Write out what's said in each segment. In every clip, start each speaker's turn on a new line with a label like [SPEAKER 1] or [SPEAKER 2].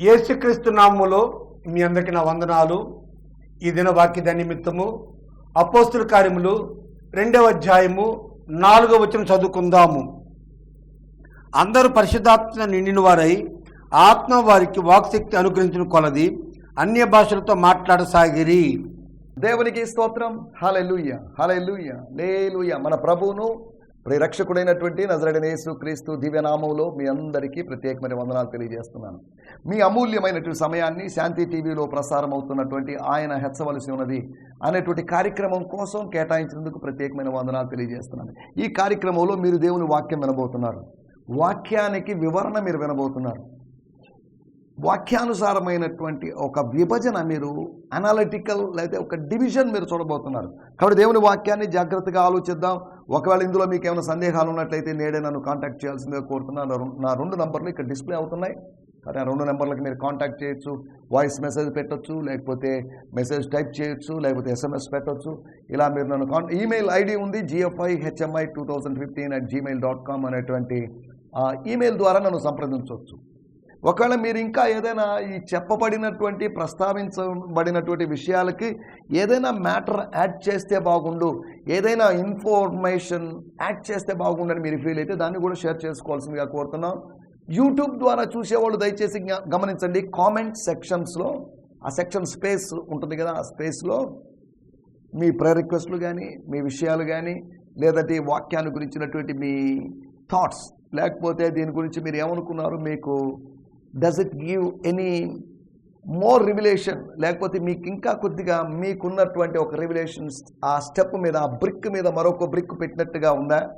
[SPEAKER 1] యేసుక్రీస్తు నామములో మీ అందరికీ నా వందనాలు. ఈ దిన వాక్య నిమిత్తము అపోస్తుల కార్యములు రెండవ అధ్యాయము నాలుగవ వచనం చదువుకుందాము. అందరూ పరిశుద్ధాత్మ నిండిన వారై ఆత్మ వారికి వాక్శక్తి అనుగ్రహించిన కొలది అన్య భాషలతో మాట్లాడసాగిరి.
[SPEAKER 2] దేవునికి స్తోత్రం. హలెలుయ్య హలెలుయ్య లేలుయ్య మన ప్రభువును ప్రిరక్షకుడైనటువంటి నజరడైన యేసు క్రీస్తు దివ్యనామంలో మీ అందరికీ ప్రత్యేకమైన వందనాలు తెలియజేస్తున్నాను. మీ అమూల్యమైనటువంటి సమయాన్ని శాంతి టీవీలో ప్రసారం అవుతున్నటువంటి ఆయన హెచ్చవలసి ఉన్నది అనేటువంటి కార్యక్రమం కోసం కేటాయించినందుకు ప్రత్యేకమైన వందనాలు తెలియజేస్తున్నాను. ఈ కార్యక్రమంలో మీరు దేవుని వాక్యం వినబోతున్నారు. వాక్యానికి వివరణ మీరు వినబోతున్నారు. వాక్యానుసారమైనటువంటి ఒక విభజన మీరు అనాలిటికల్ లేదా ఒక డివిజన్ మీరు చూడబోతున్నారు. కాబట్టి దేవుని వాక్యాన్ని జాగ్రత్తగా ఆలోచిద్దాం. ఒకవేళ ఇందులో మీకు ఏమైనా సందేహాలు ఉన్నట్లయితే నేడే నన్ను కాంటాక్ట్ చేయాల్సిందిగా కోరుతున్నాను నా రెండు నంబర్లు ఇక్కడ డిస్ప్లే అవుతున్నాయి. కానీ ఆ రెండు నెంబర్లకు మీరు కాంటాక్ట్ చేయొచ్చు వాయిస్ మెసేజ్ పెట్టొచ్చు లేకపోతే మెసేజ్ టైప్ చేయొచ్చు లేకపోతే ఎస్ఎంఎస్ పెట్టొచ్చు. ఇలా మీరు నన్ను కాన్ ఈమెయిల్ ఐడి ఉంది G F I H M I two thousand fifteen at Gmail dot com అనేటువంటి ఆ ఈమెయిల్ ద్వారా నన్ను సంప్రదించవచ్చు ఒకవేళ మీరు ఇంకా ఏదైనా ఈ చెప్పబడినటువంటి ప్రస్తావించబడినటువంటి విషయాలకి ఏదైనా మ్యాటర్ యాడ్ చేస్తే బాగుండు ఏదైనా ఇన్ఫర్మేషన్ యాడ్ చేస్తే బాగుండని మీరు ఫీల్ అయితే దాన్ని కూడా షేర్ చేసుకోవాల్సిందిగా కోరుతున్నాం. యూట్యూబ్ ద్వారా చూసేవాళ్ళు దయచేసి గమనించండి. కామెంట్ సెక్షన్స్లో ఆ సెక్షన్ స్పేస్ ఉంటుంది కదా ఆ స్పేస్లో మీ ప్రేయర్ రిక్వెస్ట్లు కానీ మీ విషయాలు కానీ లేదంటే ఈ వాక్యాన్ని గురించినటువంటి మీ థాట్స్ లేకపోతే దీని గురించి మీరు ఏమనుకున్నారు మీకు does it give any more revelation లేకపోతే మీకు ఇంకా కొద్దిగా మీకున్నటువంటి ఒక రివిలేషన్ ఆ స్టెప్ మీద ఆ బ్రిక్ మీద మరొక బ్రిక్ పెట్టినట్టుగా ఉందా?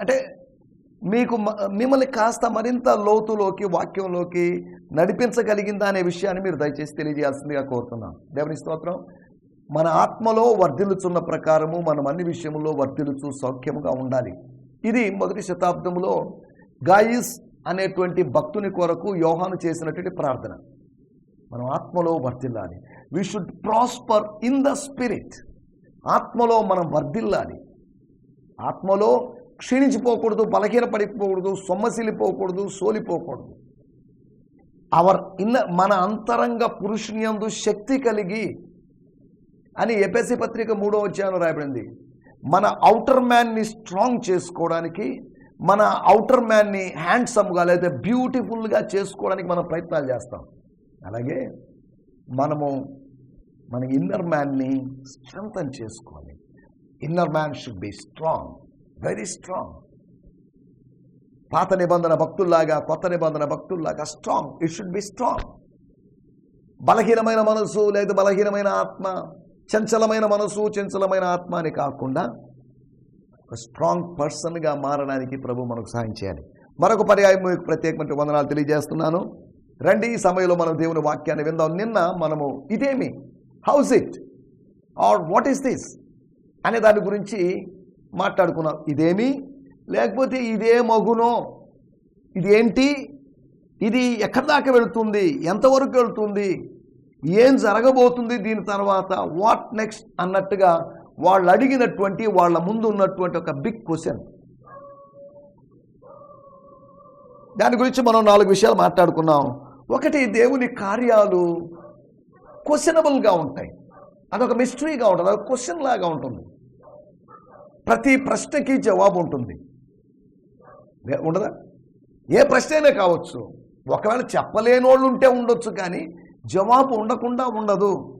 [SPEAKER 2] అంటే మీకు మ- మిమ్మల్ని కాస్త మరింత లోతులోకి వాక్యంలోకి నడిపించగలిగిందా అనే విషయాన్ని మీరు దయచేసి తెలియజేయాల్సిందిగా కోరుతున్నాం. దేవుని స్తోత్రం. మన ఆత్మలో వర్ధిల్లుచున్న ప్రకారము మనం అన్ని విషయంలో వర్ధిల్లుచు సౌఖ్యముగా ఉండాలి. ఇది మొదటి శతాబ్దంలో గాయిస్ అనేటువంటి భక్తుని కొరకు యోహాను చేసినటువంటి ప్రార్థన. మనం ఆత్మలో వర్ధిల్లాలి. We should prosper in the spirit ఆత్మలో మనం వర్ధిల్లాలి. ఆత్మలో క్షీణించిపోకూడదు బలహీనపడిపోకూడదు సొమ్మసిల్లిపోకూడదు సోలిపోకూడదు. అవర్ ఇన్న మన అంతరంగ పురుషునియందు శక్తి కలిగి అని ఎపిఎస్సి పత్రిక మూడో అధ్యాయంలో రాయబడింది. మన అవుటర్ మ్యాన్ని స్ట్రాంగ్ చేసుకోవడానికి మన అవుటర్ మ్యాన్ని హ్యాండ్సమ్గా లేదా బ్యూటిఫుల్గా చేసుకోవడానికి మనం ప్రయత్నాలు చేస్తాం. అలాగే మనము మన ఇన్నర్ మ్యాన్ని స్ట్రెంగ్తన్ చేసుకోవాలి. Inner man should be strong very strong పాత నిబంధన భక్తుల్లాగా కొత్త నిబంధన భక్తుల్లాగా strong it should be strong బలహీనమైన మనసు లేదా బలహీనమైన ఆత్మ చంచలమైన మనసు చంచలమైన ఆత్మ అని కాకుండా ఒక స్ట్రాంగ్ పర్సన్గా మారడానికి ప్రభు మనకు సహాయం చేయాలి. మరొక పర్యాయం మీకు ప్రత్యేకమైన వందనాలు తెలియజేస్తున్నాను. రండి ఈ సమయంలో మనం దేవుని వాక్యాన్ని విందాం. నిన్న మనము ఇదేమి? How's it or what is this అనే దాని గురించి మాట్లాడుకున్నాం. ఇదేమి? లేకపోతే ఇదే మగునో? ఇది ఏంటి ఇది ఎక్కడి దాకా వెళుతుంది? ఎంతవరకు వెళుతుంది? ఏం జరగబోతుంది దీని తర్వాత? వాట్ నెక్స్ట్ అన్నట్టుగా వాళ్ళు అడిగినటువంటి వాళ్ళ ముందు ఉన్నటువంటి ఒక బిగ్ క్వశ్చన్ దాని గురించి మనం నాలుగు విషయాలు మాట్లాడుకున్నాం. ఒకటి దేవుని కార్యాలు క్వశ్చనబుల్గా ఉంటాయి. అదొక మిస్టరీగా ఉంటుంది. అదొక క్వశ్చన్ లాగా ఉంటుంది. ప్రతి ప్రశ్నకి జవాబు ఉంటుంది. ఉండదా? ఏ ప్రశ్న అయినా కావచ్చు. ఒకవేళ చెప్పలేని వాళ్ళు ఉంటే ఉండొచ్చు కానీ జవాబు ఉండకుండా ఉండదు.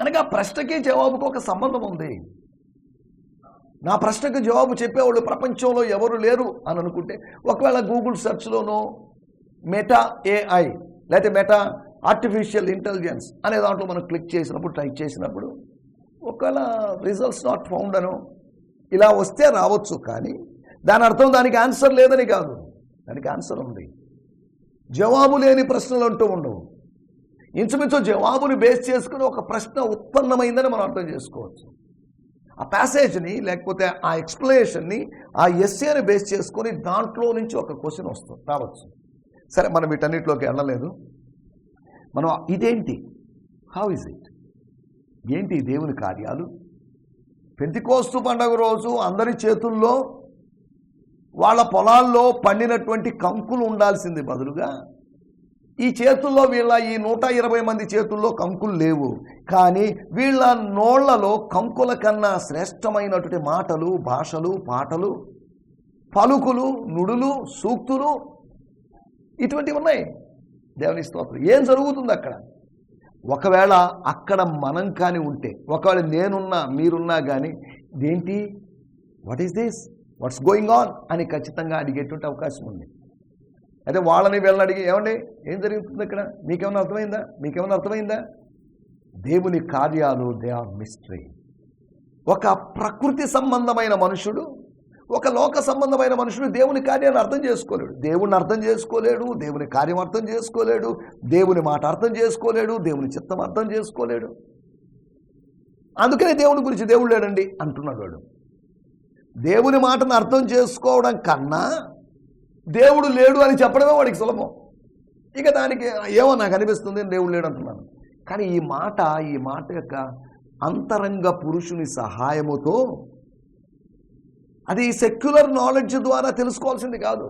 [SPEAKER 2] అనగా ప్రశ్నకి జవాబుకు ఒక సంబంధం ఉంది. నా ప్రశ్నకు జవాబు చెప్పేవాళ్ళు ప్రపంచంలో ఎవరు లేరు అని అనుకుంటే ఒకవేళ గూగుల్ సెర్చ్లోనో మెటా ఏఐ లేకపోతే మెటా ఆర్టిఫిషియల్ ఇంటెలిజెన్స్ అనే దాంట్లో మనం క్లిక్ చేసినప్పుడు టైప్ చేసినప్పుడు ఒకవేళ రిజల్ట్స్ నాట్ ఫౌండ్ అను ఇలా వస్తే రావచ్చు కానీ దాని అర్థం దానికి ఆన్సర్ లేదని కాదు. దానికి ఆన్సర్ ఉంది. జవాబు లేని ప్రశ్నలు అంటూ ఉండవు. ఇంచుమించు జవాబుని బేస్ చేసుకుని ఒక ప్రశ్న ఉత్పన్నమైందని మనం అర్థం చేసుకోవచ్చు. ఆ ప్యాసేజ్ని లేకపోతే ఆ ఎక్స్ప్లెనేషన్ని ఆ ఎస్ఏని బేస్ చేసుకొని దాంట్లో నుంచి ఒక క్వశ్చన్ వస్తుంది రావచ్చు. సరే మనం వీటన్నిటిలోకి వెళ్ళలేదు. మనం ఇదేంటి? హౌ ఇస్ ఇట్ ఏంటి దేవుని కార్యాలు? పెంతికోస్తు పండగ రోజు అందరి చేతుల్లో వాళ్ళ పొలాల్లో పండినటువంటి కంకులు ఉండాల్సింది బదులుగా ఈ చేతుల్లో వీళ్ళ ఈ నూట ఇరవై మంది చేతుల్లో కంకులు లేవు. కానీ వీళ్ళ నోళ్ళలో కంకుల కన్నా శ్రేష్టమైనటువంటి మాటలు భాషలు పాటలు పలుకులు నుడులు సూక్తులు ఇటువంటివి ఉన్నాయి. దేవుని స్తోత్రం. ఏం జరుగుతుంది అక్కడ? ఒకవేళ అక్కడ మనం కానీ ఉంటే ఒకవేళ నేనున్నా మీరున్నా కానీ ఇదేంటి? What is this what's going on అని ఖచ్చితంగా అడిగేటువంటి అవకాశం ఉంది. అయితే వాళ్ళని వీళ్ళని అడిగి ఏమండి? ఏం జరుగుతుంది ఇక్కడ? మీకేమైనా అర్థమైందా? మీకేమైనా అర్థమైందా? దేవుని కార్యాలు దే ఆర్ మిస్టరీ. ఒక ప్రకృతి సంబంధమైన మనుషుడు ఒక లోక సంబంధమైన మనుషుడు దేవుని కార్యాన్ని అర్థం చేసుకోలేడు. దేవుణ్ణి అర్థం చేసుకోలేడు దేవుని కార్యం అర్థం చేసుకోలేడు దేవుని మాట అర్థం చేసుకోలేడు దేవుని చిత్తం అర్థం చేసుకోలేడు. అందుకనే దేవుని గురించి దేవుడు లేడండి అంటున్నాడు వాడు. దేవుని మాటను అర్థం చేసుకోవడం కన్నా దేవుడు లేడు అని చెప్పడమే వాడికి సులభం. ఇక దానికి ఏమో నాకు అనిపిస్తుంది దేవుడు లేడు అంటున్నాను కానీ ఈ మాట ఈ మాట యొక్క అంతరంగ పురుషుని సహాయముతో అది సెక్యులర్ నాలెడ్జ్ ద్వారా తెలుసుకోవాల్సింది కాదు.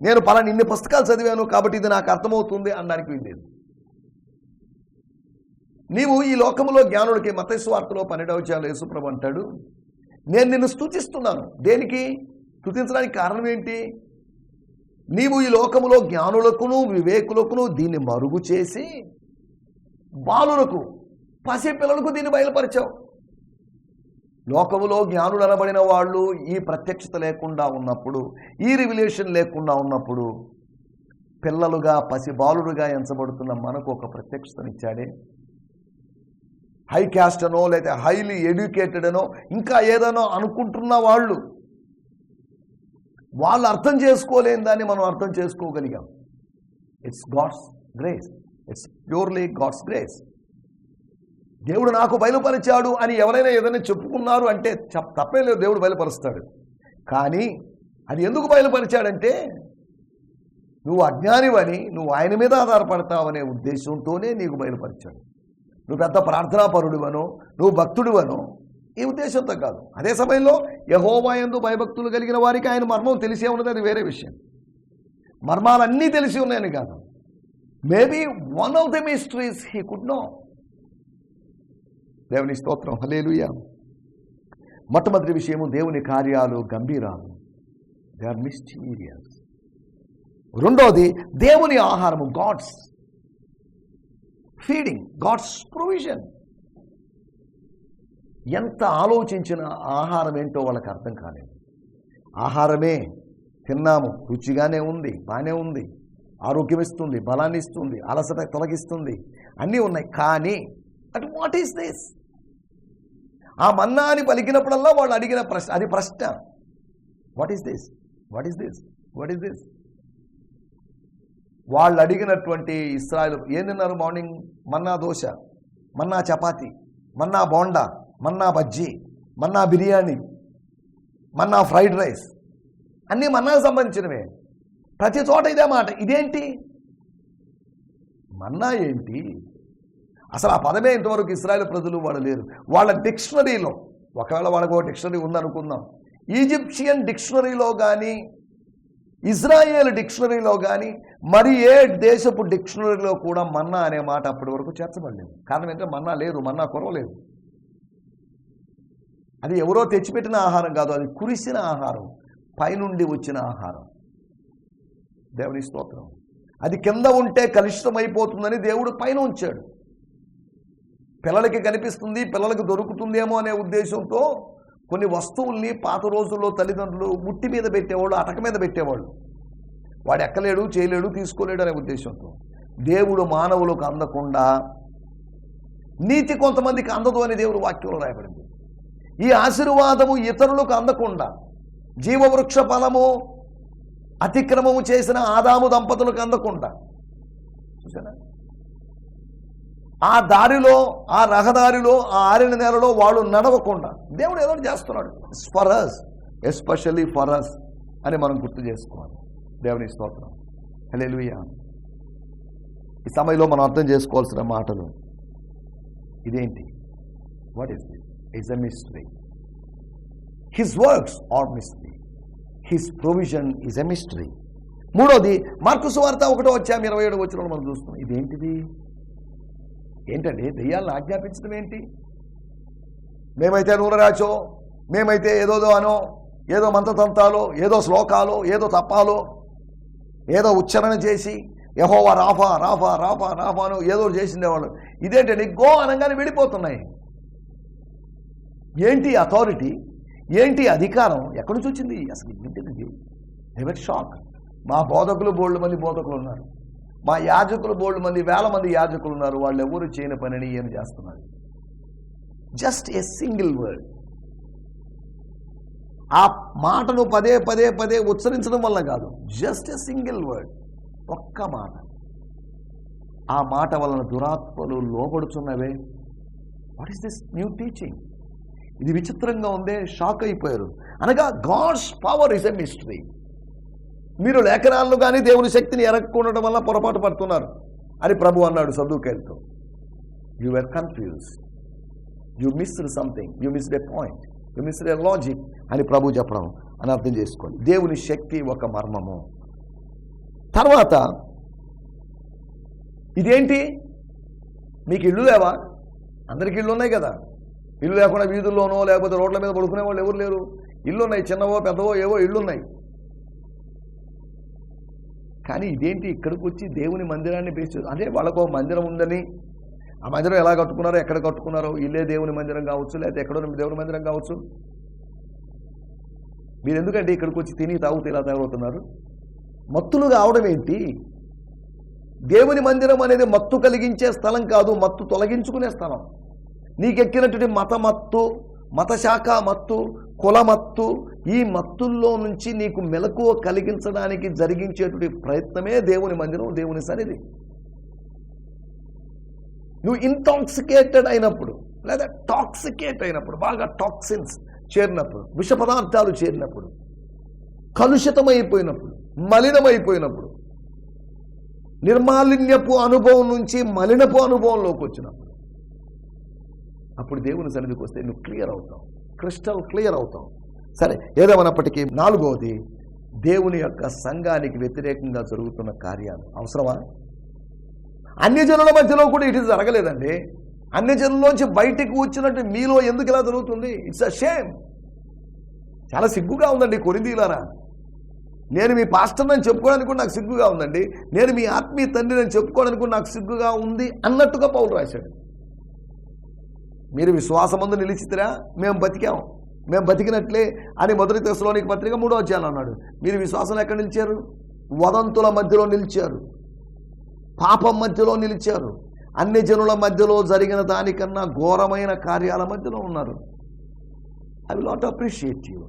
[SPEAKER 2] నేను పలాని ఇన్ని పుస్తకాలు చదివాను కాబట్టి ఇది నాకు అర్థమవుతుంది అనడానికి వీల్లేదు నీవు ఈ లోకంలో జ్ఞానుడికి మతస్వార్తలో పన్నెండవచాలు యేసుప్రభు అంటాడు నేను నిన్ను స్తుతిస్తున్నాను. దేనికి? స్థుతించడానికి కారణం ఏంటి? నీవు ఈ లోకములో జ్ఞానులకును వివేకులకును దీన్ని మరుగు చేసి బాలులకు పసిపిల్లలకు దీన్ని బయలుపరిచావు. లోకములో జ్ఞానులు అనబడిన వాళ్ళు ఈ ప్రత్యక్షత లేకుండా ఉన్నప్పుడు ఈ రివిలేషన్ లేకుండా ఉన్నప్పుడు పిల్లలుగా పసి బాలుడుగా ఎంచబడుతున్న మనకు ఒక ప్రత్యక్షతనిచ్చాడే. హై క్యాస్ట్ అనో లేదా హైలీ ఎడ్యుకేటెడ్ అనో ఇంకా ఏదనో అనుకుంటున్న వాళ్ళు వాళ్ళు అర్థం చేసుకోలేని దాన్ని మనం అర్థం చేసుకోగలిగాం. It's God's grace it's purely God's grace దేవుడు నాకు బయలుపరిచాడు అని ఎవరైనా ఏదైనా చెప్పుకున్నారు అంటే తప్పే లేదు దేవుడు బయలుపరుస్తాడు. కానీ అది ఎందుకు బయలుపరిచాడంటే నువ్వు అజ్ఞానివని నువ్వు ఆయన మీద ఆధారపడతావనే ఉద్దేశంతోనే నీకు బయలుపరిచాడు. నువ్వు పెద్ద ప్రార్థనాపరుడివనో నువ్వు భక్తుడివనో ఈ ఉద్దేశంతో కాదు. అదే సమయంలో యహోవాయందు భయభక్తులు కలిగిన వారికి ఆయన మర్మం తెలిసే ఉన్నది అది వేరే విషయం. మర్మాలన్నీ తెలిసి ఉన్నాయని కాదు. Maybe one of the mysteries he could know దేవుని స్తోత్రం. హలేలుయ మొట్టమొదటి విషయము దేవుని కార్యాలు గంభీరాలు. దే ఆర్ మిస్టీరియస్ రెండోది దేవుని ఆహారము గాడ్స్ ఫీడింగ్ గాడ్స్ ప్రొవిజన్ ఎంత ఆలోచించిన ఆహారం ఏంటో వాళ్ళకి అర్థం కాలేదు. ఆహారమే తిన్నాము రుచిగానే ఉంది బాగానే ఉంది ఆరోగ్యం ఇస్తుంది బలాన్ని ఇస్తుంది అలసట తొలగిస్తుంది అన్నీ ఉన్నాయి. కానీ అట్ వాట్ ఈస్ దిస్ ఆ మన్నా అని పలికినప్పుడల్లా వాళ్ళు అడిగిన ప్రశ్న అది ప్రశ్న. What is this what is this what is this వాళ్ళు అడిగినటువంటి ఇస్రాయల్ ఏం తిన్నారు మార్నింగ్ మన్నా దోశ మన్నా చపాతి మన్నా బోండా. మన్నా బజ్జీ మన్నా బిర్యానీ మన్నా ఫ్రైడ్ రైస్ అన్నీ మన్నాకు సంబంధించినవే. ప్రతి చోట ఇదే మాట ఇదేంటి? మన్నా ఏంటి? అసలు ఆ పదమే ఇంతవరకు ఇస్రాయల్ ప్రజలు వాళ్ళు లేరు. వాళ్ళ డిక్షనరీలో ఒకవేళ వాళ్ళకు ఒక డిక్షనరీ ఉందనుకుందాం. ఈజిప్షియన్ డిక్షనరీలో కానీ ఇజ్రాయేల్ డిక్షనరీలో కానీ మరి ఏ దేశపు డిక్షనరీలో కూడా మన్నా అనే మాట అప్పటి వరకు చేర్చబడలేదు. కారణం ఏంటంటే మన్నా లేదు మన్నా కొరవలేదు. అది ఎవరో తెచ్చిపెట్టిన ఆహారం కాదు అది కురిసిన ఆహారం పైనుండి వచ్చిన ఆహారం. దేవుని స్తోత్రం. అది కింద ఉంటే కలుషితమైపోతుందని దేవుడు పైన ఉంచాడు. పిల్లలకి కనిపిస్తుంది పిల్లలకు దొరుకుతుందేమో అనే ఉద్దేశంతో కొన్ని వస్తువుల్ని పాత రోజుల్లో తల్లిదండ్రులు ముట్టి మీద పెట్టేవాళ్ళు అటక మీద పెట్టేవాళ్ళు. వాడు ఎక్కలేడు చేయలేడు తీసుకోలేడు అనే ఉద్దేశంతో. దేవుడు మానవులకు అందకుండా నీతి కొంతమందికి అందదు అని దేవుడు వాక్యంలో రాయబడింది. ఈ ఆశీర్వాదము ఇతరులకు అందకుండా జీవవృక్ష ఫలము అతిక్రమము చేసిన ఆదాము దంపతులకు అందకుండా. చూసారా ఆ దారిలో ఆ రహదారిలో ఆ ఆరిన నేలలో వాళ్ళు నడవకుండా దేవుడు ఏదో చేస్తున్నాడు. ఫరస్ ఎస్పెషల్లీ ఫరస్ అని మనం గుర్తు చేసుకోవాలి. దేవుని స్తోత్రం. హల్లెలూయా. ఈ సమయంలో మనం అర్థం చేసుకోవాల్సిన మాటలు ఇదేంటి? What is this is a mystery. His works are mystery his provision is a mystery మూడోది మార్కుసు వార్త ఒకటో వచ్చాము ఇరవై ఏడు వచ్చిన మనం చూస్తున్నాం. ఇదేంటిది? ఏంటండి? దెయ్యాలను ఆజ్ఞాపించడం ఏంటి? మేమైతే నూరరాచో మేమైతే ఏదోదో అనో ఏదో మంతతంతాలో ఏదో శ్లోకాలో ఏదో తప్పాలో ఏదో ఉచ్చారణ చేసి యహోవా రాఫా రాఫా రాఫా రాఫాను ఏదో చేసిండేవాళ్ళు. ఇదేంటండి? గో అనగానే వెళ్ళిపోతున్నాయి ఏంటి అథారిటీ ఏంటి అధికారం? ఎక్కడి నుంచి వచ్చింది? అసలు ఏంటిది ఎవరి షాక్ మా బోధకులు బోళ్ళు మంది బోధకులు ఉన్నారు. మా యాజకులు బోళ్ళు మంది వేల మంది యాజకులు ఉన్నారు. వాళ్ళు ఎవరు చేయని పనిని ఏం చేస్తున్నారు? జస్ట్ ఏ సింగిల్ వర్డ్ ఆ మాటను పదే పదే పదే ఉచ్చరించడం వల్ల కాదు. జస్ట్ ఎ సింగిల్ వర్డ్ ఒక్క మాట. ఆ మాట వలన దురాత్మలు లోపడుచున్నవే what is this new teaching ఇది విచిత్రంగా ఉందే షాక్ అయిపోయారు. అనగా God's power is a mystery మీరు లేఖనాలను కానీ దేవుని శక్తిని ఎరక్కుండటం వల్ల పొరపాటు పడుతున్నారు. అని ప్రభు అన్నాడు సదుకేల్తో you are confuse you missed something you missed a point you missed a logic అని ప్రభు చెప్పడం అని అర్థం చేసుకోండి. దేవుని శక్తి ఒక మర్మము. తర్వాత ఇదేంటి? మీకు ఇల్లు లేవా? అందరికి ఇల్లు ఉన్నాయి కదా. ఇల్లు లేకుండా వీధుల్లోనో లేకపోతే రోడ్ల మీద పడుకునే వాళ్ళు ఎవరు లేరు? ఇల్లు ఉన్నాయి చిన్నవో పెద్దవో ఏవో ఇల్లు ఉన్నాయి కానీ ఇదేంటి? ఇక్కడికి వచ్చి దేవుని మందిరాన్ని బేస్ అదే వాళ్ళకు మందిరం ఉందని. ఆ మందిరం ఎలా కట్టుకున్నారో ఎక్కడ కట్టుకున్నారో ఇల్లే దేవుని మందిరం కావచ్చు లేకపోతే ఎక్కడో దేవుని మందిరం కావచ్చు. మీరు ఎందుకంటే ఇక్కడికి వచ్చి తిని తాగుతూ ఇలా తయారవుతున్నారు? మత్తులు కావడం ఏంటి? దేవుని మందిరం అనేది మత్తు కలిగించే స్థలం కాదు మత్తు తొలగించుకునే స్థలం. నీకెక్కినటువంటి మతమత్తు మతశాఖ మత్తు కులమత్తు ఈ మత్తుల్లో నుంచి నీకు మెలకువ కలిగించడానికి జరిగించేటువంటి ప్రయత్నమే దేవుని మందిరం దేవుని సన్నిధి. నువ్వు ఇంటాక్సికేటెడ్ అయినప్పుడు లేదా టాక్సికేట్ అయినప్పుడు బాగా టాక్సిన్స్ చేరినప్పుడు విష పదార్థాలు చేరినప్పుడు కలుషితమైపోయినప్పుడు మలినమైపోయినప్పుడు నిర్మాలిన్యపు అనుభవం నుంచి మలినపు అనుభవంలోకి వచ్చినప్పుడు అప్పుడు దేవుని సన్నిధికి వస్తే నువ్వు క్లియర్ అవుతావు. క్రిస్టల్ క్లియర్ అవుతావు. సరే ఏదేమన్నప్పటికీ నాలుగవది దేవుని యొక్క సంఘానికి వ్యతిరేకంగా జరుగుతున్న కార్యాలు. అవసరమా? అన్ని జనుల మధ్యలో కూడా ఇటు జరగలేదండి. అన్ని జనుల్లోంచి బయటికి వచ్చినట్టు మీలో ఎందుకు ఇలా జరుగుతుంది? ఇట్స్ అ షేమ్ చాలా సిగ్గుగా ఉందండి కొరిందీలారా నేను మీ పాస్టర్ అని చెప్పుకోవడానికి కూడా నాకు సిగ్గుగా ఉందండి. నేను మీ ఆత్మీయ తండ్రి అని చెప్పుకోవడానికి నాకు సిగ్గుగా ఉంది అన్నట్టుగా పౌలు రాశాడు. మీరు విశ్వాసమందు నిలిచితిరా మేము బతికాం. మేము బతికినట్లే అని మొదటి దశలోనికి పత్రిక మూడో అధ్యాయం అన్నాడు. మీరు విశ్వాసం ఎక్కడ నిలిచారు? వదంతుల మధ్యలో నిలిచారు. పాపం మధ్యలో నిలిచారు. అన్ని జనుల మధ్యలో జరిగిన దానికన్నా ఘోరమైన కార్యాల మధ్యలో ఉన్నారు. I will not appreciate you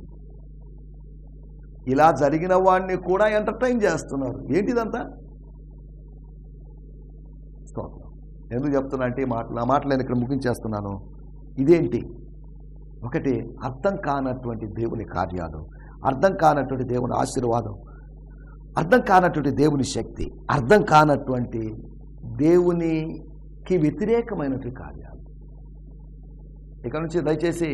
[SPEAKER 2] ఇలా జరిగిన వాడిని కూడా ఎంటర్టైన్ చేస్తున్నారు. ఏంటిదంతా? స్తోత్రం. ఎందుకు చెప్తున్నా అంటే మాట నా ఆ మాటలు నేను ఇక్కడ ముగించేస్తున్నాను. ఇదేంటి? ఒకటి అర్థం కానటువంటి దేవుని కార్యాలు అర్థం కానటువంటి దేవుని ఆశీర్వాదం అర్థం కానటువంటి దేవుని శక్తి అర్థం కానటువంటి దేవునికి వ్యతిరేకమైనటువంటి కార్యాలు. ఇక్కడ నుంచి దయచేసి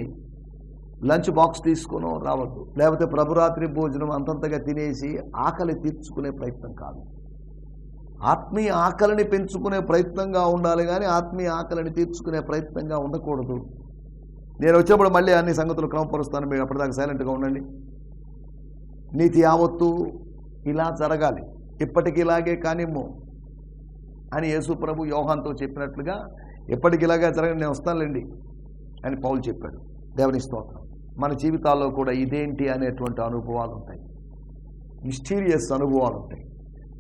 [SPEAKER 2] లంచ్ బాక్స్ తీసుకునో రావద్దు. లేకపోతే ప్రభురాత్రి భోజనం అంతంతగా తినేసి ఆకలి తీర్చుకునే ప్రయత్నం కాదు. ఆత్మీయ ఆకలిని పెంచుకునే ప్రయత్నంగా ఉండాలి కానీ ఆత్మీయ ఆకలిని తీర్చుకునే ప్రయత్నంగా ఉండకూడదు. నేను వచ్చేప్పుడు మళ్ళీ అన్ని సంగతులు క్రమపరుస్తాను. మీరు అప్పటిదాకా సైలెంట్గా ఉండండి. నీతి యావత్తు ఇలా జరగాలి. ఇప్పటికి ఇలాగే కానిమ్ము అని యేసు ప్రభు యోహాన్తో చెప్పినట్లుగా ఎప్పటికి ఇలాగే జరగని నేను వస్తానులేండి అని పౌలు చెప్పాడు. దేవుని స్తోత్రం. మన జీవితాల్లో కూడా ఇదేంటి అనేటువంటి అనుభవాలు ఉంటాయి మిస్టీరియస్ అనుభవాలు ఉంటాయి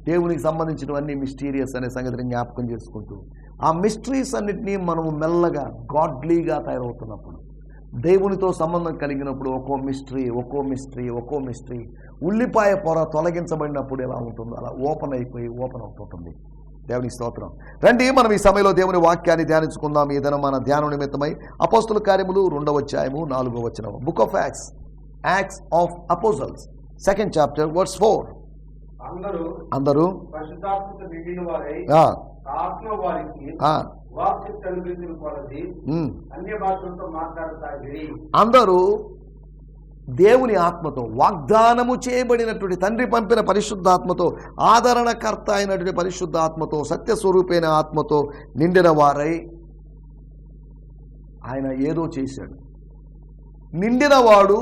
[SPEAKER 2] దేవునికి సంబంధించినవన్నీ మిస్టీరియస్ అనే సంగతిని జ్ఞాపకం చేసుకుంటూ ఆ మిస్టరీస్ అన్నిటినీ మనము మెల్లగా గాడ్లీగా తయారవుతున్నప్పుడు దేవునితో సంబంధం కలిగినప్పుడు ఒక్కో మిస్టరీ ఒక్కో మిస్టరీ ఒక్కో మిస్టరీ ఉల్లిపాయ పొర తొలగించబడినప్పుడు ఎలా ఉంటుందో అలా ఓపెన్ అయిపోయి ఓపెన్ అవుతుంటుంది. దేవుని స్తోత్రం. రండి మనం ఈ సమయంలో దేవుని వాక్యాన్ని ధ్యానించుకుందాం. ఏదైనా మన ధ్యానం నిమిత్తమై అపోస్తుల కార్యములు రెండవ అధ్యాయము నాలుగవ వచ్చిన book of Acts Acts of apostles second chapter words four
[SPEAKER 1] అందరూ
[SPEAKER 2] అందరూ దేవుని ఆత్మతో వాగ్దానము చేయబడినటువంటి తండ్రి పంపిన పరిశుద్ధాత్మతో ఆదరణకర్త అయినటువంటి పరిశుద్ధాత్మతో సత్యస్వరూపైన ఆత్మతో నిండిన వారై ఆయన ఏదో చేశాడు. నిండిన వాడు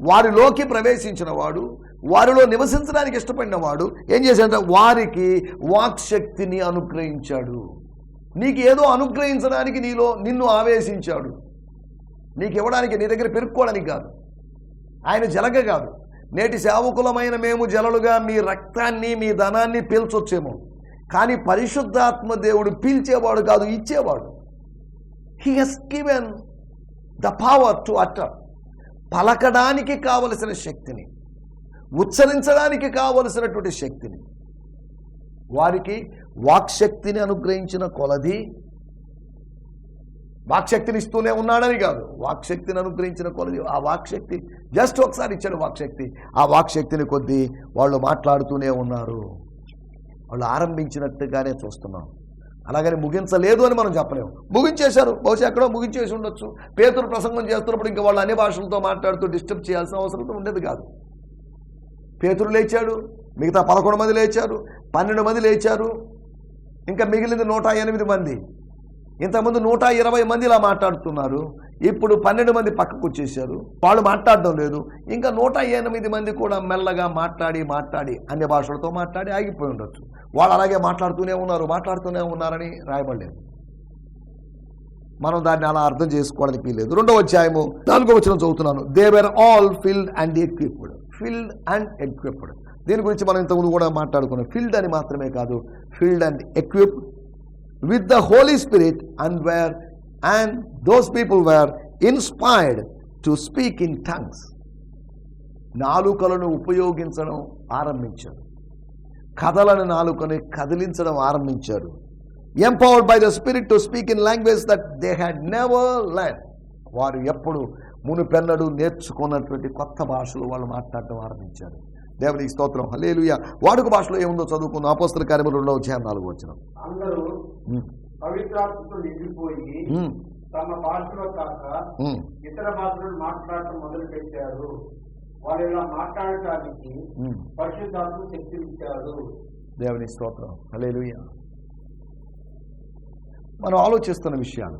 [SPEAKER 2] వారిలోకి ప్రవేశించిన వాడు వారిలో నివసించడానికి ఇష్టపడిన వాడు ఏం చేశాడంటే వారికి వాక్శక్తిని అనుగ్రహించాడు. నీకు ఏదో అనుగ్రహించడానికి నీలో నిన్ను ఆవేశించాడు. నీకు ఇవ్వడానికి నీ దగ్గర పెరుక్కోవడానికి కాదు. ఆయన జలగ కాదు. నేటి సేవకులమైన మేము జలలుగా మీ రక్తాన్ని మీ ధనాన్ని పీల్చొచ్చేమో. కానీ పరిశుద్ధాత్మ దేవుడు పీల్చేవాడు కాదు ఇచ్చేవాడు. He he's given the power to utter పలకడానికి కావలసిన శక్తిని. ఉచ్చరించడానికి కావలసినటువంటి శక్తిని. వారికి వాక్శక్తిని అనుగ్రహించిన కొలది వాక్శక్తిని ఇస్తూనే ఉన్నాడని కాదు. వాక్శక్తిని అనుగ్రహించిన కొలది ఆ వాక్శక్తి జస్ట్ ఒకసారి ఇచ్చాడు వాక్శక్తి. ఆ వాక్శక్తిని కొద్దీ వాళ్ళు మాట్లాడుతూనే ఉన్నారు. వాళ్ళు ఆరంభించినట్టుగానే చూస్తున్నాం. అలాగని ముగించలేదు అని మనం చెప్పలేము. ముగించేశారు. బహుశా ఎక్కడో ముగించేసి ఉండొచ్చు. పేతురు ప్రసంగం చేస్తున్నప్పుడు ఇంకా వాళ్ళు అన్ని భాషలతో మాట్లాడుతూ డిస్టర్బ్ చేయాల్సిన అవసరం ఉండేది కాదు. పేతురు లేచాడు మిగతా పదకొండు మంది లేచారు పన్నెండు మంది లేచారు ఇంకా మిగిలింది నూట ఎనిమిది మంది. ఇంతకుముందు నూట ఇరవై మంది ఇలా మాట్లాడుతున్నారు ఇప్పుడు పన్నెండు మంది పక్కకు వచ్చేసారు. వాళ్ళు మాట్లాడడం లేదు ఇంకా నూట ఎనిమిది మంది కూడా మెల్లగా మాట్లాడి మాట్లాడి అన్ని భాషలతో మాట్లాడి ఆగిపోయి ఉండొచ్చు. వాళ్ళు అలాగే మాట్లాడుతూనే ఉన్నారు మాట్లాడుతూనే ఉన్నారని రాయబడలేదు. మనం దాన్ని అలా అర్థం చేసుకోవడానికి పీలేదు రెండవ అధ్యాయము నాలుగో వచ్చిన చదువుతున్నాను. They were all filled and equipped filled and equipped. దీని గురించి మనం ఇంతకుముందు కూడా మాట్లాడుకున్నాం. ఫీల్డ్ అని మాత్రమే కాదు field and equipped with the holy spirit and were and those people were inspired to speak in tongues. నాలుకలను ఉపయోగించడం ఆరంభించారు. కథలను నాలుకని కదిలించడం ఆరంభించారు. Empowered by the spirit to speak in language that they had never learn వారు ఎప్పుడు మునుపెన్నడు నేర్చుకున్నటువంటి కొత్త భాషలు వాళ్ళు మాట్లాడటం ఆరంభించారు. దేవునికి స్తోత్రం. హలేలుయ వాడుక భాషలో ఏముందో చదువుకుందాం. అపోస్తల కార్యములు రెండవ అధ్యాయం నాలుగు వచ్చిన
[SPEAKER 1] అందరూ పవిత్రాత్మతో నిండిపోయి తమ భాషలో కాక ఇతర భాషలు మాట్లాడటం మొదలు పెట్టారు వాళ్ళు ఇలా మాట్లాడటానికి పరిశుద్ధాత్మ శక్తినిచ్చారు.
[SPEAKER 2] దేవుని స్తోత్రం. హలేలుయ మనం ఆలోచిస్తున్న విషయాలు.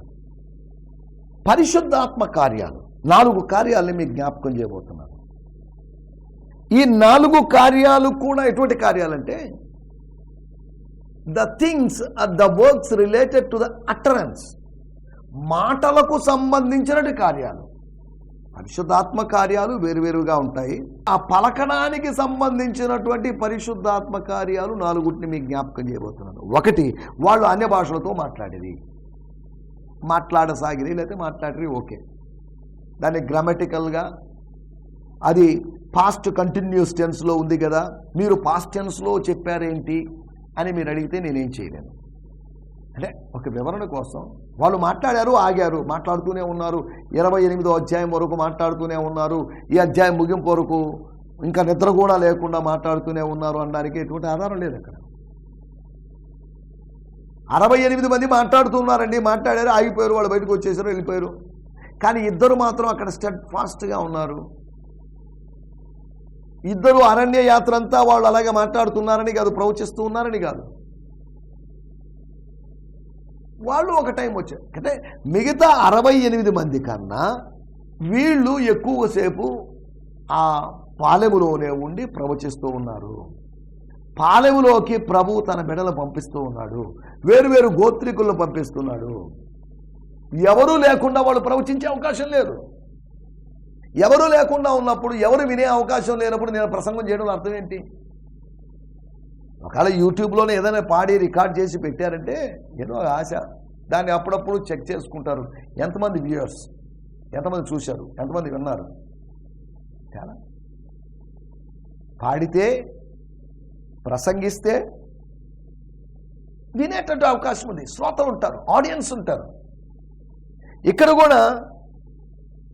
[SPEAKER 2] పరిశుద్ధాత్మ కార్యాలు. నాలుగు కార్యాలని మీకు జ్ఞాపకం చేయబోతున్నాను ఈ నాలుగు కార్యాలు కూడా ఎటువంటి కార్యాలంటే the things the works related to the utterance మాటలకు సంబంధించినటువంటి కార్యాలు. పరిశుద్ధాత్మ కార్యాలు వేరువేరుగా ఉంటాయి. ఆ పలకడానికి సంబంధించినటువంటి పరిశుద్ధాత్మ కార్యాలు నాలుగుటిని మీకు జ్ఞాపకం చేయబోతున్నాను. ఒకటి వాళ్ళు అన్య భాషలతో మాట్లాడేది. మాట్లాడసాగిరి లేకపోతే మాట్లాడరి ఓకే. దాన్ని గ్రామటికల్గా అది పాస్ట్ కంటిన్యూస్ టెన్స్లో ఉంది కదా మీరు పాస్ట్ టెన్స్లో చెప్పారేంటి అని మీరు అడిగితే నేనేం చేయలేను. అంటే ఒక వివరణ కోసం వాళ్ళు మాట్లాడారు ఆగారు మాట్లాడుతూనే ఉన్నారు. ఇరవై ఎనిమిదో అధ్యాయం వరకు మాట్లాడుతూనే ఉన్నారు. ఈ అధ్యాయం ముగింపు వరకు ఇంకా నిద్ర కూడా లేకుండా మాట్లాడుతూనే ఉన్నారు అనడానికి ఎటువంటి ఆధారం లేదు అక్కడ. అరవై ఎనిమిది మంది మాట్లాడుతున్నారండి మాట్లాడారు ఆగిపోయారు వాళ్ళు బయటకు వచ్చేసారు వెళ్ళిపోయారు. కానీ ఇద్దరు మాత్రం అక్కడ స్టెడ్ ఫాస్ట్గా ఉన్నారు. ఇద్దరు అరణ్య యాత్ర అంతా వాళ్ళు అలాగే మాట్లాడుతున్నారని కాదు ప్రవచిస్తూ ఉన్నారని కాదు. వాళ్ళు ఒక టైం వచ్చారు. అంటే మిగతా అరవై ఎనిమిది మంది కన్నా వీళ్ళు ఎక్కువసేపు ఆ పాలెములోనే ఉండి ప్రవచిస్తూ ఉన్నారు. పాలెములోకి ప్రభు తన బిడలు పంపిస్తూ ఉన్నాడు. వేరు వేరు గోత్రికులను పంపిస్తున్నాడు. ఎవరూ లేకుండా వాళ్ళు ప్రవచించే అవకాశం లేదు. ఎవరు లేకుండా ఉన్నప్పుడు ఎవరు వినే అవకాశం లేనప్పుడు నేను ప్రసంగం చేయడం అర్థం ఏంటి? ఒకవేళ యూట్యూబ్లోనే ఏదైనా పాడి రికార్డ్ చేసి పెట్టారంటే ఏదో ఆశ. దాన్ని అప్పుడప్పుడు చెక్ చేసుకుంటారు. ఎంతమంది వ్యూయర్స్? ఎంతమంది చూశారు? ఎంతమంది విన్నారు? తేడా? పాడితే ప్రసంగిస్తే వినేటట్టు అవకాశం ఉంది. శ్రోతలు ఉంటారు ఆడియన్స్ ఉంటారు. ఇక్కడ కూడా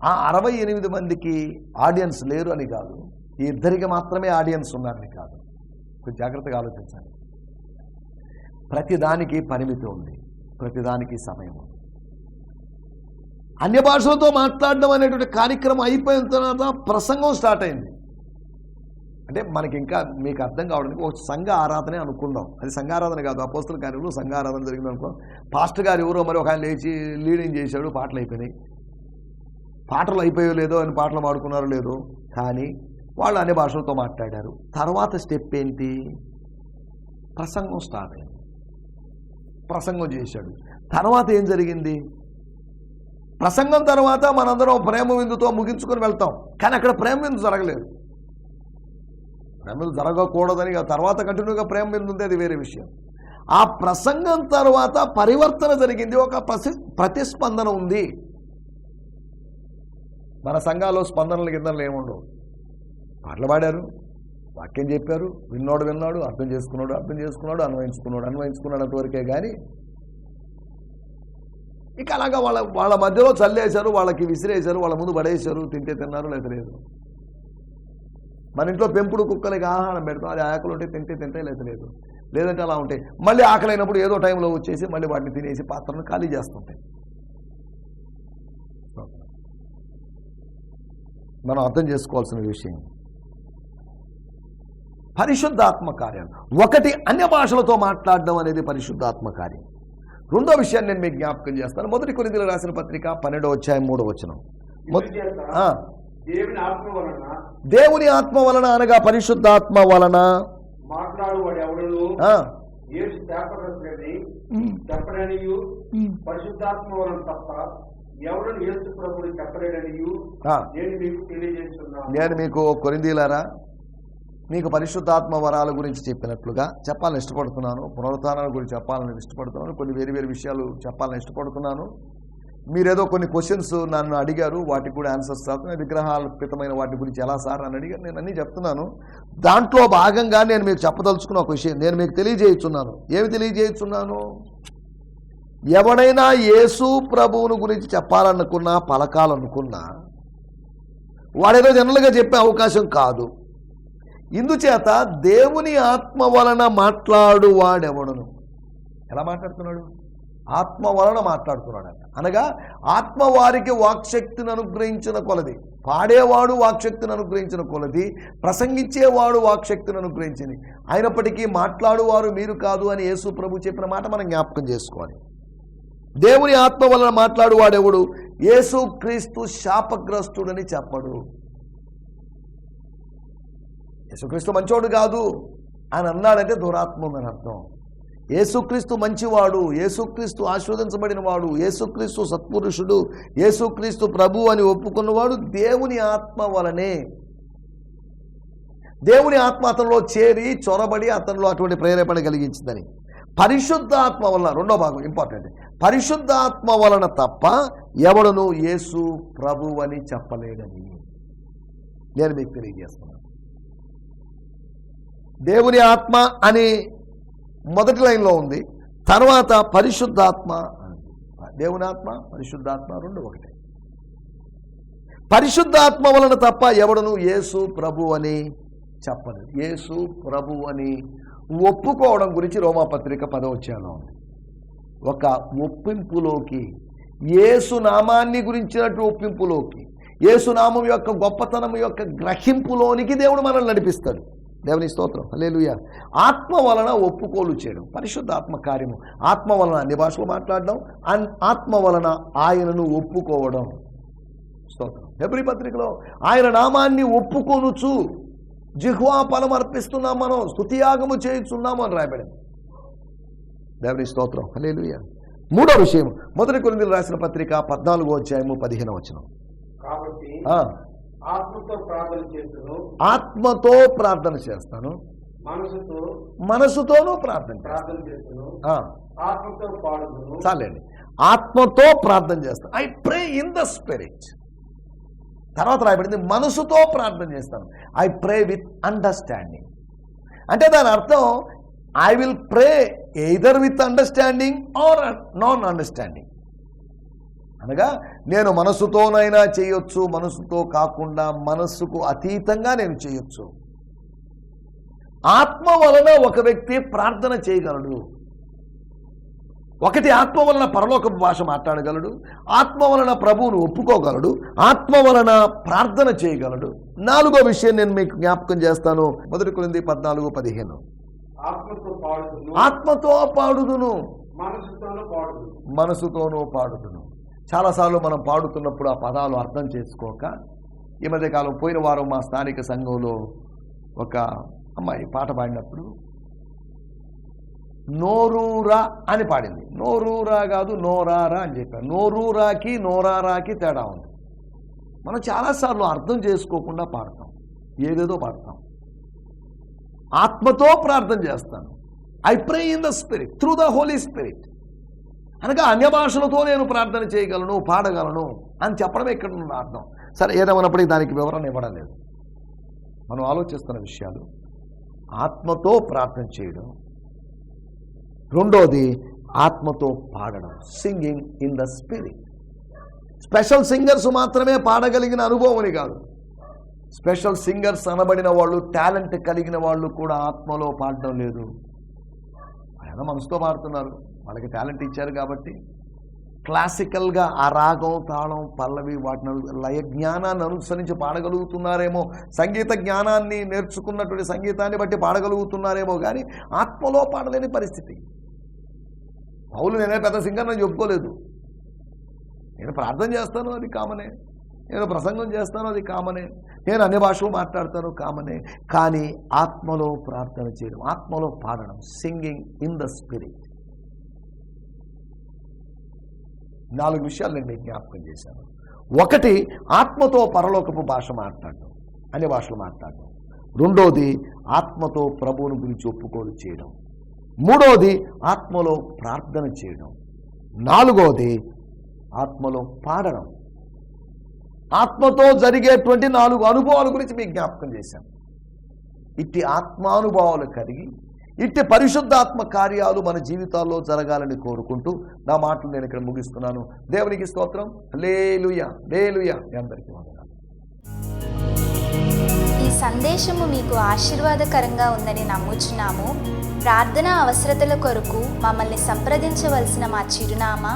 [SPEAKER 2] ఆ అరవై ఎనిమిది మందికి ఆడియన్స్ లేరు అని కాదు. ఈ ఇద్దరికి మాత్రమే ఆడియన్స్ ఉన్నారని కాదు. కొంచెం జాగ్రత్తగా ఆలోచించండి. ప్రతిదానికి పరిమితి ఉంది. ప్రతిదానికి సమయం ఉంది. అన్య భాషలతో మాట్లాడడం అనేటువంటి కార్యక్రమం అయిపోయిన తర్వాత ప్రసంగం స్టార్ట్ అయింది. అంటే మనకి ఇంకా మీకు అర్థం కావడానికి ఒక సంఘ ఆరాధనే అనుకుందాం. అది సంఘ ఆరాధన కాదు. అపోస్తుల కార్యంలో సంఘ ఆరాధన జరిగింది అనుకో. పాస్టర్ గారు ఎవరో మరి ఒక ఆయన లేచి లీడింగ్ చేశాడు పాటలు అయిపోయినాయి. పాటలు అయిపోయో లేదో అని పాటలు పాడుకున్నారో లేదో కానీ వాళ్ళు అన్ని భాషలతో మాట్లాడారు. తర్వాత స్టెప్ ఏంటి? ప్రసంగం స్టార్ట్ అయింది. ప్రసంగం చేశాడు. తర్వాత ఏం జరిగింది? ప్రసంగం తర్వాత మనందరం ప్రేమ విందుతో ముగించుకొని వెళ్తాం. కానీ అక్కడ ప్రేమ విందు జరగలేదు. ప్రేమ జరగకూడదని ఆ తర్వాత కంటిన్యూగా ప్రేమ విందు ఉంది అది వేరే విషయం. ఆ ప్రసంగం తర్వాత పరివర్తన జరిగింది ఒక ప్రతిస్పందన ఉంది. మన సంఘాల్లో స్పందనలు కిందలు ఏముండవు. పాటలు పాడారు వాక్యం చెప్పారు విన్నాడు విన్నాడు అర్థం చేసుకున్నాడు అర్థం చేసుకున్నాడు అన్వయించుకున్నాడు అన్వయించుకున్నాడు అంతవరకే కానీ ఇక అలాగా వాళ్ళ వాళ్ళ మధ్యలో చల్లేశారు వాళ్ళకి విసిరేశారు వాళ్ళ ముందు పడేశారు తింటే తిన్నారు లేదా లేదు. మన ఇంట్లో పెంపుడు కుక్కలకి ఆహారం పెడతాం. అది ఆకలి ఉంటే తింటే తింటే లేదా లేదు లేదంటే అలా ఉంటాయి మళ్ళీ ఆకలి అయినప్పుడు ఏదో టైంలో వచ్చేసి మళ్ళీ వాటిని తినేసి పాత్రను ఖాళీ చేస్తుంటాయి. మనం అర్థం చేసుకోవాల్సిన విషయం. పరిశుద్ధాత్మ కార్యం. ఒకటి అన్య భాషలతో మాట్లాడడం అనేది పరిశుద్ధాత్మ కార్యం. రెండో విషయాన్ని నేను మీకు జ్ఞాపకం చేస్తాను. మొదటి కొరింథీయులకు రాసిన పత్రిక పన్నెండో వచ్చాయి మూడో వచ్చిన
[SPEAKER 1] దేవుని ఆత్మ వలన
[SPEAKER 2] అనగా పరిశుద్ధాత్మ వలన
[SPEAKER 1] పరిశుద్ధాత్మ వలన తప్ప. నేను మీకు
[SPEAKER 2] కొరిందీలారా మీకు పరిశుద్ధాత్మ వరాల గురించి చెప్పినట్లుగా చెప్పాలని ఇష్టపడుతున్నాను పునరుత్థానాల గురించి చెప్పాలని ఇష్టపడుతున్నాను కొన్ని వేరు వేరు విషయాలు చెప్పాలని ఇష్టపడుతున్నాను. మీరేదో కొన్ని క్వశ్చన్స్ నన్ను అడిగారు వాటికి కూడా ఆన్సర్స్ చేస్తున్నాను విగ్రహాలపితమైన వాటి గురించి ఎలా సార్ అని అడిగారు. నేను అన్నీ చెప్తున్నాను. దాంట్లో భాగంగా నేను మీకు చెప్పదలుచుకున్న ఒక విషయం నేను మీకు తెలియజేయుచున్నాను. ఏమి తెలియజేయుచున్నాను? ఎవడైనా యేసు ప్రభువును గురించి చెప్పాలనుకున్నా పలకాలనుకున్నా వాడేదో జనరల్గా చెప్పే అవకాశం కాదు. ఇందుచేత దేవుని ఆత్మ వలన మాట్లాడు వాడెవడను ఎలా మాట్లాడుతున్నాడు? ఆత్మ వలన మాట్లాడుతున్నాడు అనగా ఆత్మ వారికి వాక్శక్తిని అనుగ్రహించిన కొలది. పాడేవాడు వాక్శక్తిని అనుగ్రహించిన కొలది ప్రసంగించేవాడు వాక్శక్తిని అనుగ్రహించింది అయినప్పటికీ మాట్లాడువారు మీరు కాదు అని యేసు ప్రభు చెప్పిన మాట మనం జ్ఞాపకం చేసుకోవాలి. దేవుని ఆత్మ వలన మాట్లాడువాడెవడు? యేసు క్రీస్తు శాపగ్రస్తుడని చెప్పడు. యేసుక్రీస్తు మంచోడు కాదు అని అన్నాడంటే దురాత్మ అని అర్థం. ఏసుక్రీస్తు మంచివాడు ఏసుక్రీస్తు ఆశీర్వదించబడిన వాడు ఏసుక్రీస్తు సత్పురుషుడు ఏసుక్రీస్తు ప్రభు అని ఒప్పుకున్నవాడు దేవుని ఆత్మ వలనే. దేవుని ఆత్మ అతనిలో చేరి చొరబడి అతనిలో అటువంటి ప్రేరేపణ కలిగించిందని. పరిశుద్ధాత్మ వలన రెండో భాగం ఇంపార్టెంట్ పరిశుద్ధాత్మ వలన తప్ప ఎవడను యేసు ప్రభు అని చెప్పలేడని నేను మీకు తెలియజేస్తున్నాను. దేవుని ఆత్మ అని మొదటి లైన్లో ఉంది. తర్వాత పరిశుద్ధాత్మ దేవునాత్మ పరిశుద్ధాత్మ రెండు ఒకటే. పరిశుద్ధాత్మ వలన తప్ప ఎవడను యేసు ప్రభు అని చెప్పదు యేసు ప్రభు అని ఒప్పుకోవడం గురించి రోమాపత్రిక పదవచ్చాను ఒక ఒప్పింపులోకి యేసు నామాన్ని గురించినట్టు ఒప్పింపులోకి యేసు నామం యొక్క గొప్పతనం యొక్క గ్రహింపులోనికి దేవుడు మనల్ని నడిపిస్తాడు. దేవుని స్తోత్రం. హల్లెలూయా. ఆత్మ వలన ఒప్పుకోలు చేయడం. పరిశుద్ధాత్మ కార్యము. ఆత్మ వలన అన్ని భాషలు మాట్లాడడం. అన్ ఆత్మ వలన ఆయనను ఒప్పుకోవడం. స్తోత్రం. హెబ్రి పత్రికలో ఆయన నామాన్ని ఒప్పుకొనుచు జిహ్వా ఫలం అర్పిస్తున్నాం మనం. స్తుతియాగము చేయుచున్నాము అని రాయబడింది. దేవుని స్తోత్రం. హల్లెలూయా. మూడో విషయం. మొదటి కొరింథీయులకు రాసిన పత్రిక పద్నాలుగో అధ్యాయము పదిహేను వచనం.
[SPEAKER 1] కాబట్టి ఆత్మతో ప్రార్థన చేస్తును.
[SPEAKER 2] మనసుతోనూ ప్రార్థన చేస్తాను. చాలండి. ఆత్మతో ప్రార్థన చేస్తాను. I pray in the spirit. తర్వాత రాయబడింది మనసుతో ప్రార్థన చేస్తాను. I pray with understanding. అంటే దాని అర్థం I will pray either with understanding or non understanding. అనగా నేను మనసుతోనైనా చేయొచ్చు మనసుతో కాకుండా మనస్సుకు అతీతంగా నేను చేయొచ్చు. ఆత్మ వలన ఒక వ్యక్తి ప్రార్థన చేయగలడు. ఒకటి ఆత్మ వలన పరలోకపు భాష మాట్లాడగలడు. ఆత్మ వలన ప్రభువును ఒప్పుకోగలడు. ఆత్మ వలన ప్రార్థన చేయగలడు. నాలుగో విషయం నేను మీకు జ్ఞాపకం చేస్తాను. మొదటి కొరింది పద్నాలుగు పదిహేను.
[SPEAKER 1] ఆత్మతో పాడుదును. మనసుతోనూ పాడుదును.
[SPEAKER 2] చాలాసార్లు మనం పాడుతున్నప్పుడు ఆ పదాలు అర్థం చేసుకోక ఈ మధ్యకాలం పోయిన వారం మా స్థానిక సంఘంలో ఒక అమ్మాయి పాట పాడినప్పుడు నోరూరా అని పాడింది. నోరూరా కాదు నోరారా అని చెప్పారు. నోరూరాకి నోరారాకి తేడా ఉంది. మనం చాలాసార్లు అర్థం చేసుకోకుండా పాడతాం. ఏదేదో పాడతాం. ఆత్మతో ప్రార్థన చేస్తాను. I pray in the spirit through the holy spirit అనగా అన్య భాషలతో నేను ప్రార్థన చేయగలను పాడగలను అని చెప్పడమే ఇక్కడ ఉన్న అర్థం. సరే ఏదేమన్నప్పటికీ దానికి వివరణ ఇవ్వడం లేదు. మనం ఆలోచిస్తున్న విషయాలు. ఆత్మతో ప్రార్థన చేయడం. రెండోది ఆత్మతో పాడడం. Singing in the spirit. Special singers మాత్రమే పాడగలిగిన అనుభవం కాదు. స్పెషల్ సింగర్స్ అనబడిన వాళ్ళు టాలెంట్ కలిగిన వాళ్ళు కూడా ఆత్మలో పాడడం లేదు. ఆయన మనసుతో పాడుతున్నారు. వాళ్ళకి టాలెంట్ ఇచ్చారు కాబట్టి క్లాసికల్గా ఆ రాగం తాళం పల్లవి వాటిని లయ జ్ఞానాన్ని అనుసరించి పాడగలుగుతున్నారేమో సంగీత జ్ఞానాన్ని నేర్చుకున్నటువంటి సంగీతాన్ని బట్టి పాడగలుగుతున్నారేమో కానీ ఆత్మలో పాడలేని పరిస్థితి. పౌలు నేనే పెద్ద సింగర్ అని చెప్పుకోలేదు. నేను ప్రార్థన చేస్తాను అది కామనే. నేను ప్రసంగం చేస్తాను అది కామనే. నేను అన్ని భాషలు మాట్లాడతాను కామనే. కానీ ఆత్మలో ప్రార్థన చేయడం ఆత్మలో పాడడం సింగింగ్ ఇన్ ద స్పిరిట్ నాలుగు విషయాలు నేను మీకు జ్ఞాపకం చేశాను. ఒకటి ఆత్మతో పరలోకపు భాష మాట్లాడడం అనే భాషలు మాట్లాడడం రెండోది ఆత్మతో ప్రభువుని గురించి ఒప్పుకోలు చేయడం. మూడోది ఆత్మలో ప్రార్థన చేయడం. నాలుగోది ఆత్మలో పాడడం. ఆత్మతో జరిగేటువంటి నాలుగు అనుభవాల గురించి మీకు జ్ఞాపకం చేశాను. ఇట్టి ఆత్మానుభవాలు కలిగి ఇట్టి పరిశుద్ధాత్మ కార్యాలు మన జీవితాల్లో జరగాలని కోరుకుంటూ నా మాటలు నేను ఇక్కడ ముగిస్తున్నాను. దేవునికి స్తోత్రం. లేలుయ లేలుయ మీ అందరికీ వందనాలు.
[SPEAKER 3] ఈ సందేశము మీకు ఆశీర్వాదకరంగా ఉందని నమ్ముచున్నాము. ప్రార్థన అవసరతల కొరకు మమ్మల్ని సంప్రదించవలసిన మా చిరునామా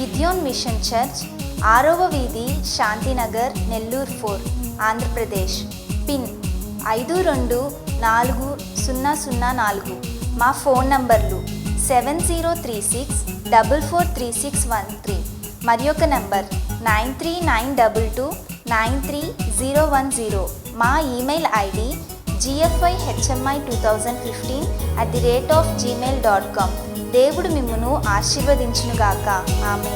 [SPEAKER 3] గిద్యోన్ మిషన్ చర్చ్ ఆరవ వీధి శాంతినగర్ నెల్లూరు ఫోర్ ఆంధ్రప్రదేశ్. పిన్ ఐదు రెండు నాలుగు సున్నా సున్నా నాలుగు. మా ఫోన్ నంబర్లు seven zero three six double four three six one three. మరి ఒక number nine three nine double two nine three zero one zero. మా email ID GFI HMI two thousand fifteen at the rate of Gmail dot com. దేవుడు మిమ్మును ఆశీర్వదించునుగాక. ఆమె